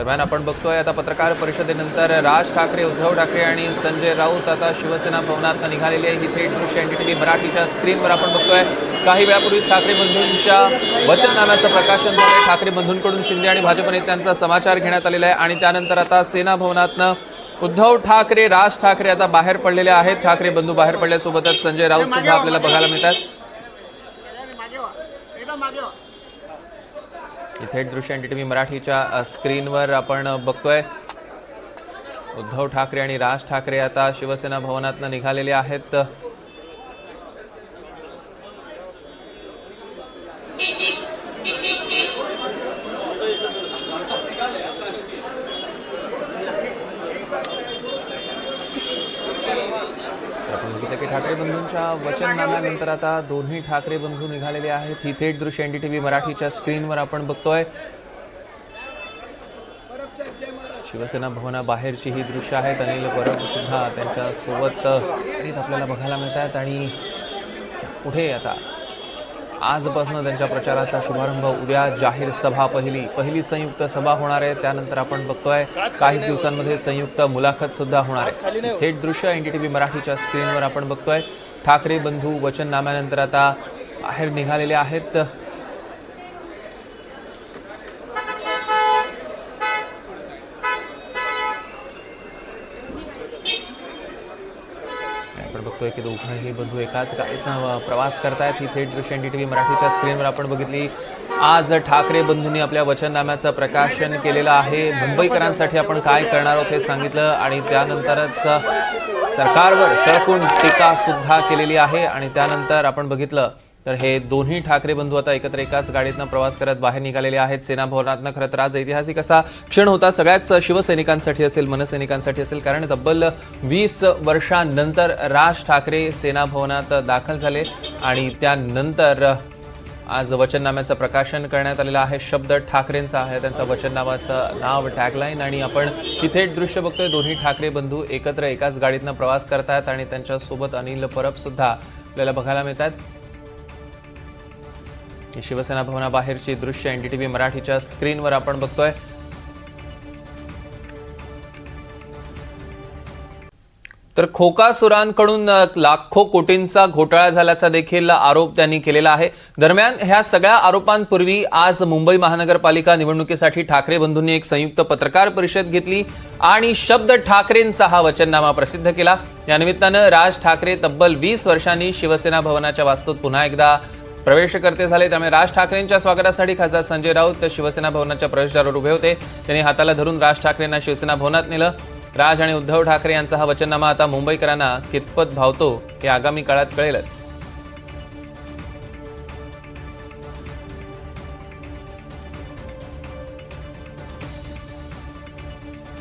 दरम्यान आपण बघतोय आता पत्रकार परिषदेनंतर राज ठाकरे उद्धव ठाकरे आणि संजय राऊत आता शिवसेना भवनात निघालेली आहे ही थेट दृश्य एनडीटीव्ही मराठीच्या स्क्रीनवर आपण बघतोय. काही वेळापूर्वी ठाकरे बंधूंच्या वचननाम्याचं प्रकाशन झालं ठाकरे बंधूंकडून शिंदे आणि भाजप नेत्यांचा समाचार घेण्यात आलेला आहे आणि त्यानंतर आता सेना भवनातनं उद्धव ठाकरे राज ठाकरे आता बाहेर पडलेले आहेत. ठाकरे बंधू बाहेर पडल्यासोबतच संजय राऊत सुद्धा आपल्याला बघायला मिळतात. थेट दृश्य एन टी टी व्ही मराठीच्या स्क्रीनवर आपण बघतोय. उद्धव ठाकरे आणि राज ठाकरे आता शिवसेना भवनातनं निघालेले आहेत तर आपण बघितलं की ठाकरे बंधूंच्या वचननाम्यानंतर आता दोन्ही ठाकरे बंधू निघालेले आहेत. ही थेट दृश्य एन डी टी व्ही मराठीच्या स्क्रीनवर आपण बघतोय. शिवसेना भवनाबाहेरची ही दृश्य आहेत अनिल परब सुद्धा त्यांच्यासोबत आपल्याला बघायला मिळतात आणि पुढे आता आजपासून त्यांच्या प्रचाराचा शुभारंभ उद्या जाहीर सभा पहिली. पहिली संयुक्त सभा होणार आहे त्यानंतर आपण बघतोय काही दिवसांमध्ये संयुक्त मुलाखत सुद्धा होणार आहे. थेट दृश्य एनडीटीव्ही मराठीच्या स्क्रीनवर आपण बघतोय. ठाकरे बंधू वचननाम्यानंतर आता बाहेर निघालेले आहेत आपण बघतोय की दोघंही बंधू एकाच गाडीतनं प्रवास करतायत. ही थेट दृश्य व्ही मराठीच्या स्क्रीनवर आपण बघितली. आज ठाकरे बंधूंनी आपल्या वचननाम्याचं प्रकाशन केलेलं आहे. मुंबईकरांसाठी आपण काय करणार आहोत हे सांगितलं आणि त्यानंतरच सरकारवर सळकून टीका सुद्धा केलेली आहे आणि त्यानंतर आपण बघितलं तर हे दोन्ही ठाकरे बंधू आता एकत्र एकाच गाडीतनं प्रवास करत बाहेर निघालेले आहेत. सेना भवनातनं खरं तर आज ऐतिहासिक असा क्षण होता. सगळ्याच शिवसैनिकांसाठी असेल मनसैनिकांसाठी असेल कारण तब्बल वीस वर्षांनंतर राज ठाकरे सेना भवनात दाखल झाले आणि त्यानंतर आज वचननाम्याचं प्रकाशन करण्यात आलेलं आहे. शब्द ठाकरेंचा आहे. त्यांचा वचननामाचं नाव टॅगलाईन आणि आपण तिथे दृश्य बघतोय. दोन्ही ठाकरे बंधू एकत्र एकाच गाडीतनं प्रवास करतायत आणि त्यांच्यासोबत अनिल परबसुद्धा आपल्याला बघायला मिळतात ही शिवसेना भवनाबाहेरची दृश्य एनडीटीव्ही मराठीच्या स्क्रीनवर आपण बघतोय. तर खोकासुरांकडून सुरांकडून लाखो कोटींचा घोटाळा झाल्याचा देखील आरोप त्यांनी केलेला आहे. दरम्यान ह्या सगळ्या आरोपांपूर्वी आज मुंबई महानगरपालिका निवडणुकीसाठी ठाकरे बंधूंनी एक संयुक्त पत्रकार परिषद घेतली आणि शब्द ठाकरेंचा हा वचननामा प्रसिद्ध केला. या निमित्तानं राज ठाकरे तब्बल वीस वर्षांनी शिवसेना भवनाच्या वास्तूत पुन्हा एकदा प्रवेश करते झाले. त्यामुळे राज ठाकरेंच्या स्वागतासाठी खासदार संजय राऊत शिवसेना भवनाच्या प्रवेशद्वारावर उभे होते. त्यांनी हाताला धरून राज ठाकरेंना शिवसेना भवनात नेलं. राज आणि उद्धव ठाकरे यांचा हा वचननामा आता मुंबईकरांना कितपत भावतो हे आगामी काळात कळेलच.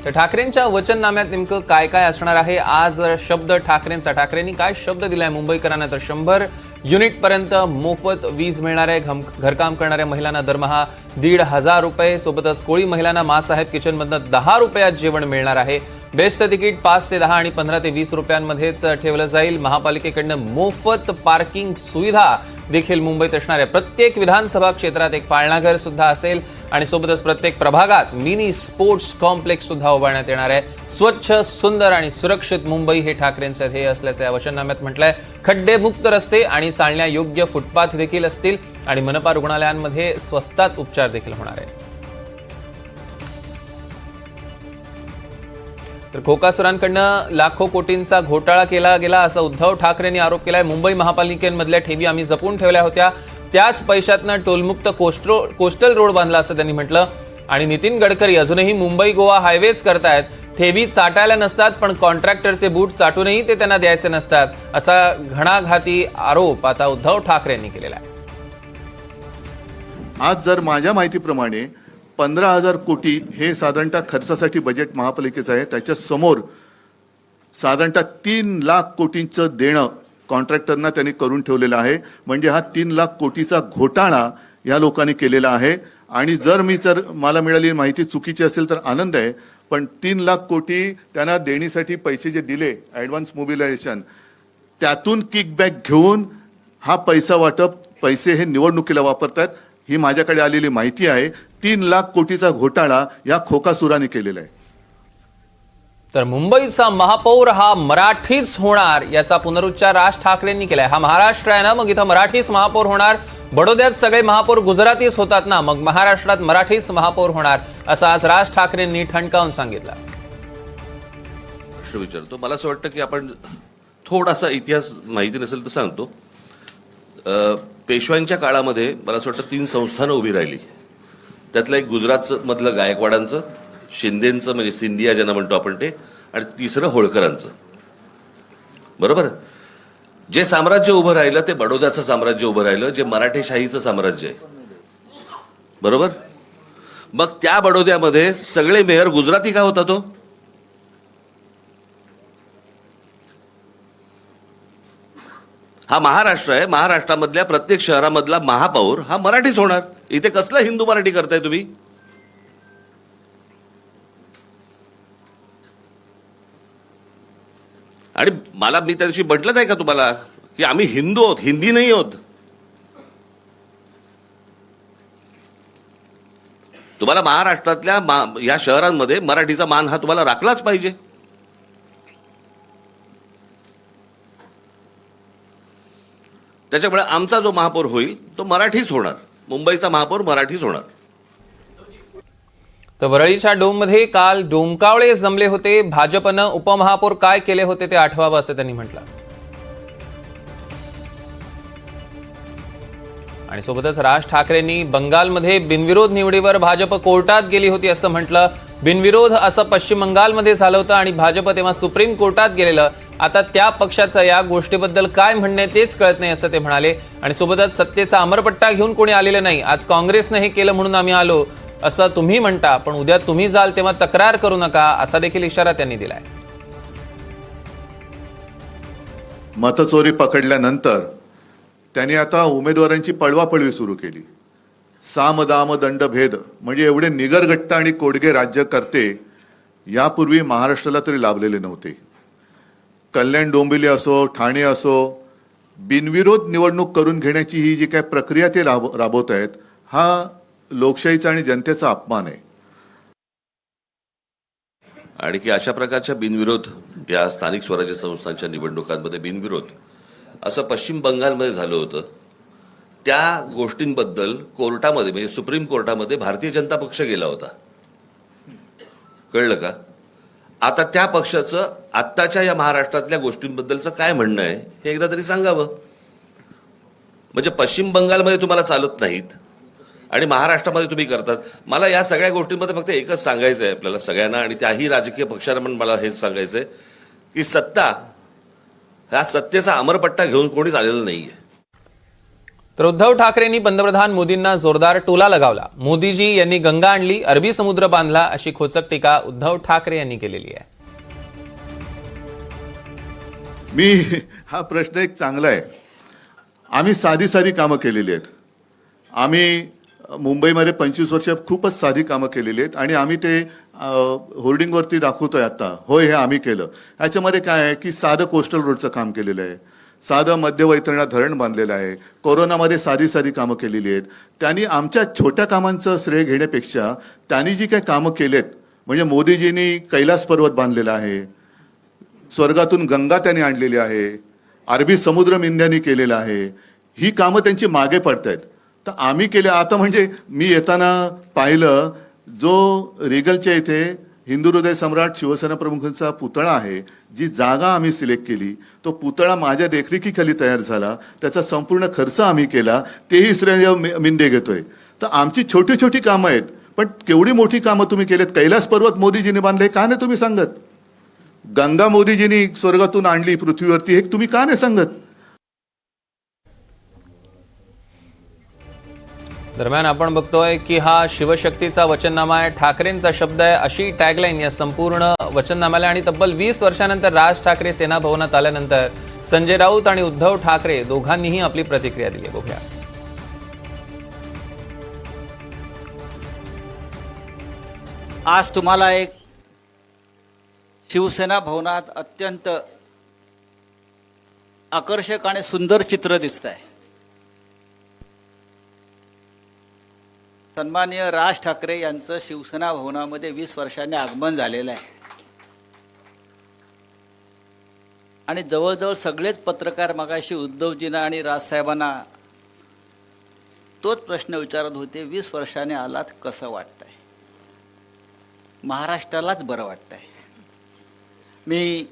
तर ठाकरेंच्या वचननाम्यात नेमकं काय काय असणार आहे? आज शब्द ठाकरेंचा. ठाकरेंनी काय शब्द दिलाय मुंबईकरांना? तर शंभर युनिटपर्यंत मोफत वीज मिळणार आहे घम- घरकाम करणाऱ्या महिलांना दरमहा दीड हजार रुपये सोबतच कोळी महिलांना मासाहेब किचनमधनं दहा रुपयात जेवण मिळणार आहे. बेस्ट तिकीट पाच ते दहा आणि पंधरा ते वीस रुपयांमध्येच ठेवलं जाईल. महापालिकेकडनं मोफत पार्किंग सुविधा देखील मुंबईत असणार आहे प्रत्येक विधानसभा क्षेत्रात एक पाळणाघर सुद्धा असेल. आणि सोबतच प्रत्येक प्रभागात मिनी स्पोर्ट्स कॉम्प्लेक्स सुद्धा उभारण्यात येणार आहे. स्वच्छ सुंदर आणि सुरक्षित मुंबई हे ठाकरेंचं ध्येय असल्याचं या वचननाम्यात म्हटलंय. खड्डेमुक्त रस्ते आणि चालण्यायोग्य फुटपाथ देखील असतील. आणि मनपा रुग्णालयांमध्ये स्वस्तात उपचार देखील होणार आहे तर खोकासुरांकडनं लाखो कोटींचा घोटाळा केला गेला असा उद्धव ठाकरेंनी आरोप केलाय. मुंबई महापालिकेमधल्या ठेवी आम्ही जपून ठेवल्या होत्या. त्याच पैशातनं टोलमुक्त कोस्ट्रो कोस्टल रोड बांधला असं त्यांनी म्हटलं. आणि नितीन गडकरी अजूनही मुंबई गोवा हायवेज करतायत. ठेवी चाटायला नसतात पण कॉन्ट्रॅक्टरचे बूट चाटूनही ते त्यांना द्यायचे नसतात. असा घणाघाती आरोप आता उद्धव ठाकरे यांनी केलेला आहे. आज जर माझ्या माहितीप्रमाणे पंधरा हजार कोटी हे साधारणतः खर्चासाठी बजेट महापालिकेचं आहे. त्याच्यासमोर साधारणतः तीन लाख कोटींचं देणं कॉन्ट्रॅक्टरना त्यांनी करून ठेवलेलं आहे. म्हणजे हा तीन लाख कोटीचा घोटाळा या लोकांनी केलेला आहे. आणि जर मी जर मला मिळालेली माहिती चुकीची असेल तर आनंद आहे. पण तीन लाख कोटी त्यांना देणीसाठी पैसे जे दिले ॲडव्हान्स मोबिलायझेशन त्यातून किकबॅक घेऊन हा पैसा वाटप पैसे हे निवडणुकीला वापरतात. ही माझ्याकडे आलेली माहिती आहे. तीन लाख कोटीचा घोटाळा या खोकासुराने केलेला आहे. तर मुंबईचा महापौर हा मराठीच होणार याचा पुनरुच्चार राज ठाकरेंनी केलाय. हा महाराष्ट्र आहे ना मग इथं मराठीच महापौर होणार. बडोद्यात सगळे महापौर गुजरातीच होतात ना मग महाराष्ट्रात मराठीच महापौर होणार असं आज राज ठाकरेंनी ठणकावून सांगितलं. प्रश्न विचारतो. मला असं वाटतं की आपण थोडासा इतिहास माहिती नसेल तर सांगतो. अ, पेशव्यांच्या काळामध्ये मला असं वाटतं तीन संस्थानं उभी राहिली. त्यातलं एक गुजरातचं मधलं गायकवाडांचं शिंदेचं म्हणजे सिंधिया ज्यांना म्हणतो आपण ते आणि तिसरं होळकरांचं. बरोबर? जे साम्राज्य उभं राहिलं ते बडोद्याचं साम्राज्य उभं राहिलं जे मराठेशाहीचं साम्राज्य आहे. बरोबर? मग त्या बडोद्यामध्ये सगळे मेयर गुजराती का होता तो? हा महाराष्ट्र आहे. महाराष्ट्रामधल्या प्रत्येक शहरामधला महापौर हा मराठीच होणार. इथे कसलं हिंदू मराठी करताय तुम्ही? आणि मला मी त्या दिवशी म्हटलं नाही का तुम्हाला की आम्ही हिंदू आहोत हिंदी नाही आहोत? तुम्हाला महाराष्ट्रातल्या मा- या शहरांमध्ये मराठीचा मान हा तुम्हाला राखलाच पाहिजे. त्याच्यामुळे आमचा जो महापौर होईल तो मराठीच होणार. मुंबईचा महापौर मराठीच होणार. तर वरळीच्या डोममध्ये काल डोमकावळे जमले होते. भाजपनं उपमहापौर काय केले होते ते आठवावं असं त्यांनी म्हटलं. आणि सोबतच राज ठाकरेंनी बंगालमध्ये बिनविरोध निवडीवर भाजप कोर्टात गेली होती असं म्हटलं. बिनविरोध असं पश्चिम बंगालमध्ये झालं होतं आणि भाजप तेव्हा सुप्रीम कोर्टात गेलेलं. आता त्या पक्षाचं या गोष्टीबद्दल काय म्हणणे तेच कळत नाही असं ते म्हणाले. आणि सोबतच सत्तेचा अमरपट्टा घेऊन कोणी आलेलं नाही. आज काँग्रेसनं हे केलं म्हणून आम्ही आलो असं तुम्ही म्हणता पण उद्या तुम्ही जाल तेव्हा तक्रार करू नका असा देखील इशारा त्यांनी दिलाय. मतचोरी पकडल्यानंतर त्यांनी आता उमेदवारांची पळवापळवी सुरू केली. साम दाम दंड भेद म्हणजे एवढे निगरगट्ट आणि कोडगे राज्य करते यापूर्वी महाराष्ट्राला तरी लाभलेले नव्हते. कल्याण डोंबिवली असो ठाणे असो बिनविरोध निवडणूक करून घेण्याची ही जी काय प्रक्रिया ते राब राबवत आहेत हा लोकशाहीचा आणि जनतेचा अपमान आहे. आणि की अशा प्रकारच्या बिनविरोध या स्थानिक स्वराज्य संस्थांच्या निवडणुकांमध्ये बिनविरोध असं पश्चिम बंगालमध्ये झालं होतं त्या गोष्टींबद्दल कोर्टामध्ये म्हणजे सुप्रीम कोर्टामध्ये भारतीय जनता पक्ष गेला होता. कळलं का? आता त्या पक्षाचं आत्ताच्या या महाराष्ट्रातल्या गोष्टींबद्दलचं काय म्हणणं आहे हे एकदा तरी सांगावं. म्हणजे पश्चिम बंगालमध्ये तुम्हाला चालत नाहीत आणि महाराष्ट्रामध्ये तुम्ही करतात. मला या सगळ्या गोष्टींमध्ये फक्त एकच सांगायचं आहे आपल्याला सगळ्यांना आणि त्याही राजकीय पक्षांना पण मला हेच सांगायचं आहे की सत्ता ह्या सत्तेचा अमरपट्टा घेऊन कोणीच आलेलं आहे तर उद्धव ठाकरेंनी पंतप्रधान मोदींना जोरदार टोला लगावला. मोदीजी यांनी गंगा आणली अरबी समुद्र बांधला अशी खोचक टीका उद्धव ठाकरे यांनी केलेली आहे. मी हा प्रश्न एक चांगला आहे. आम्ही साधी साधी कामं केलेली आहेत. आम्ही मुंबईमध्ये पंचवीस वर्ष खूपच साधी कामं केलेली आहेत आणि आम्ही ते होर्डिंगवरती दाखवतोय आता होय हे आम्ही केलं. ह्याच्यामध्ये काय आहे की साधं कोस्टल रोडचं काम केलेलं आहे. साधं मध्य वैतरणा धरण बांधलेलं आहे. कोरोनामध्ये साधी साधी कामं केलेली आहेत. त्यांनी आमच्या छोट्या कामांचं श्रेय घेण्यापेक्षा त्यांनी जी काही कामं केलेत म्हणजे मोदीजींनी कैलास पर्वत बांधलेला आहे. स्वर्गातून गंगा त्यांनी आणलेली आहे. अरबी समुद्र मिंध्यानी केलेलं आहे. ही कामं त्यांची मागे पडतायत. तर आम्ही केल्या आता म्हणजे मी येताना पाहिलं जो रिगलच्या इथे हिंदू हृदय सम्राट शिवसेना प्रमुखांचा पुतळा आहे जी जागा आम्ही सिलेक्ट केली तो पुतळा माझ्या देखरेखीखाली तयार झाला त्याचा संपूर्ण खर्च आम्ही केला तेही श्रेय मिंदे घेतोय. तर आमची छोटी छोटी कामं आहेत पण केवढी मोठी कामं तुम्ही केलेत? कैलास पर्वत मोदीजीने बांधले का नाही तुम्ही सांगत? गंगा मोदीजींनी स्वर्गातून आणली पृथ्वीवरती हे तुम्ही का नाही सांगत? दरम्यान आपण बघतोय की हा शिवशक्तीचा वचननामा आहे. ठाकरेंचा शब्द आहे. अशी टॅगलाईन या संपूर्ण वचननाम्याला आणि तब्बल वीस वर्षानंतर राज ठाकरे सेना भवनात आल्यानंतर संजय राऊत आणि उद्धव ठाकरे दोघांनीही आपली प्रतिक्रिया दिली बघूया. आज तुम्हाला एक शिवसेना भवनात अत्यंत आकर्षक आणि सुंदर चित्र दिसत आहे सन्माननीय राज ठाकरे यांचं शिवसेना भवनामध्ये वीस वर्षांनी आगमन झालेलं आहे. आणि जवळजवळ सगळेच पत्रकार मगाशी उद्धवजींना आणि राजसाहेबांना तोच प्रश्न विचारत होते वीस वर्षाने आलात कसं वाटतंय? महाराष्ट्रालाच बरं वाटतंय. मी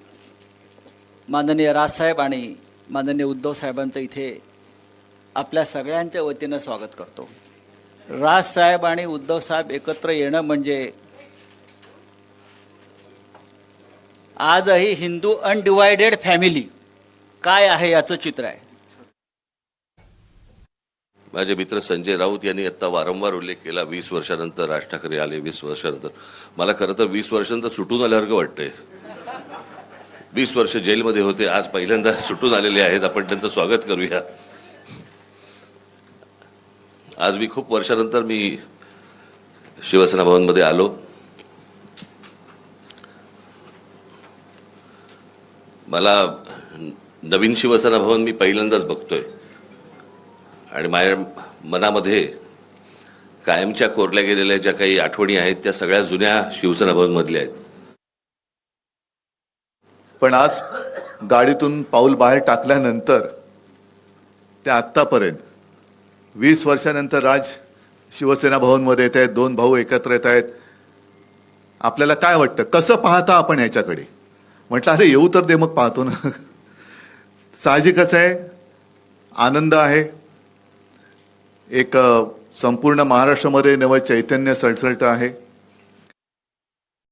माननीय राजसाहेब आणि माननीय उद्धव साहेबांचं इथे आपल्या सगळ्यांच्या वतीनं स्वागत करतो. राजसाहेब आणि उद्धव साहेब एकत्र येणं म्हणजे आजही हिंदू अनडिवायडेड फॅमिली काय आहे याचं चित्र आहे. माझे मित्र संजय राऊत यांनी आता वारंवार उल्लेख केला वीस वर्षानंतर राज ठाकरे आले वीस वर्षानंतर. मला खरं तर वीस वर्षानंतर सुटून आल्यासारखं वाटतंय. वीस वर्ष जेलमध्ये होते आज पहिल्यांदा सुटून आलेले आहेत आपण त्यांचं स्वागत करूया. आज मी खूप वर्षानंतर मी शिवसेना भवनमध्ये आलो. मला नवीन शिवसेना भवन मी पहिल्यांदाच बघतोय. आणि माझ्या मनामध्ये कायमच्या कोरल्या गेलेल्या ज्या काही आठवणी आहेत त्या सगळ्या जुन्या शिवसेना भवनमधल्या आहेत. पण आज गाडीतून पाऊल बाहेर टाकल्यानंतर त्या आत्तापर्यंत वीस वर्षानंतर राज शिवसेना भवनमध्ये येत आहेत दोन भाऊ एकत्र येत आहेत. आपल्याला काय वाटतं? कसं पाहता आपण याच्याकडे? म्हटलं अरे येऊ तर दे मग पाहतो ना. साहजिकच आहे. आनंद आहे. एक संपूर्ण महाराष्ट्रामध्ये नवं चैतन्य सळसळतं आहे.